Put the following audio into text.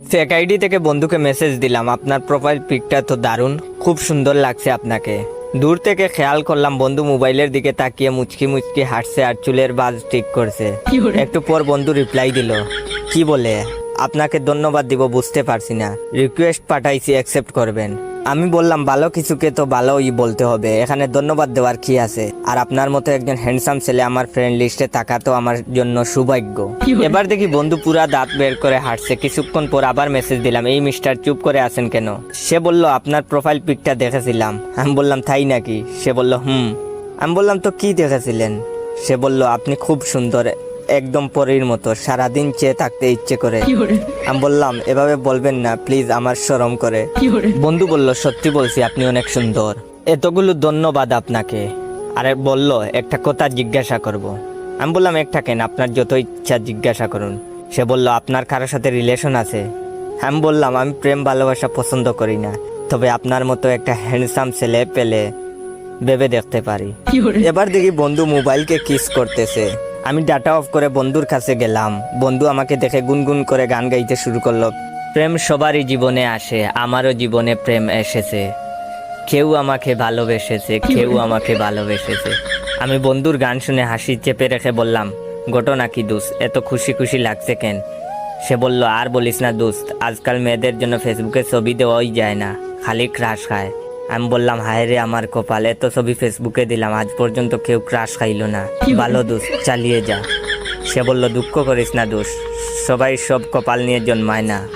Fake ID থেকে বন্ধুকে message দিলাম আপনার প্রোফাইল পিকটা তো দারুণ খুব সুন্দর লাগছে আপনাকে। দূর থেকে খেয়াল করলাম বন্ধু মোবাইলের দিকে তাকিয়ে মুচকি মুচকি হাঁটছে আর চুলের বাজ ঠিক করছে। একটু পর বন্ধু রিপ্লাই দিল কি বলে? আপনাকে ধন্যবাদ দিব বুঝতে পারছি না। রিকোয়েস্ট পাঠাইছি অ্যাকসেপ্ট করবেন। আমি বললাম ভালো কিছুকে তো ভালোই বলতে হবে। এখানে ধন্যবাদ দেওয়ার কি আছে? আর আপনার মতো একজন হ্যান্ডসাম ছেলে আমার ফ্রেন্ড লিস্টে থাকা তো আমার জন্য সৌভাগ্য। এবার দেখি বন্ধু পুরা দাঁত বের করে হাঁটছে। কিছুক্ষণ পর আবার মেসেজ দিলাম এই মিস্টার চুপ করে আছেন কেন? সে বলল আপনার প্রোফাইল পিকটা দেখেছিলাম। আমি বললাম তাই নাকি? সে বলল হুম। আমি বললাম তো কি দেখেছিলেন? সে বলল আপনি খুব সুন্দর একদম পরীর মতো সারাদিন চেয়ে থাকতে ইচ্ছে করে। আমি বললাম এভাবে বলবেন না প্লিজ আমার শরম করে। বন্ধু বলল সত্যি বলছি আপনি অনেক সুন্দর। এতগুলো ধন্যবাদ আপনাকে। আরে বলল একটা কথা জিজ্ঞাসা করব। আমি বললাম একটা কেন আপনার যত ইচ্ছা জিজ্ঞাসা করুন। সে বলল আপনার কারোর সাথে রিলেশন আছে? আমি বললাম আমি প্রেম ভালোবাসা পছন্দ করি না তবে আপনার মতো একটা হ্যান্ডসাম ছেলে পেলে ভেবে দেখতে পারি। এবার দেখি বন্ধু মোবাইলকে কিস করতেছে। আমি ডাটা অফ করে বন্ধুর কাছে গেলাম। বন্ধু আমাকে দেখে গুনগুন করে গান গাইতে শুরু করল। প্রেম সবারই জীবনে আসে, আমারও জীবনে প্রেম এসেছে। কেউ আমাকে ভালোবেসেছে, কেউ আমাকে ভালোবেসেছে। আমি বন্ধুর গান শুনে হাসি চেপে রেখে বললাম, ঘটনা কি দোস্ত? এত খুশি খুশি লাগছে কেন? সে বলল, আর বলিস না দোস্ত, আজকাল মেয়েদের জন্য ফেসবুকে ছবি দেওয়াই যায় না, খালি ক্রাশ খায়। আমি বললাম, হায় রে আমার কপাল, এত ছবি ফেসবুকে দিলাম, আজ পর্যন্ত কেউ ক্রাশ খাইলো না। ভালো দোষ, চালিয়ে যা। সে বলল, দুঃখ করিস না দোষ, সবাই সব কপাল নিয়ে জন্মায় না।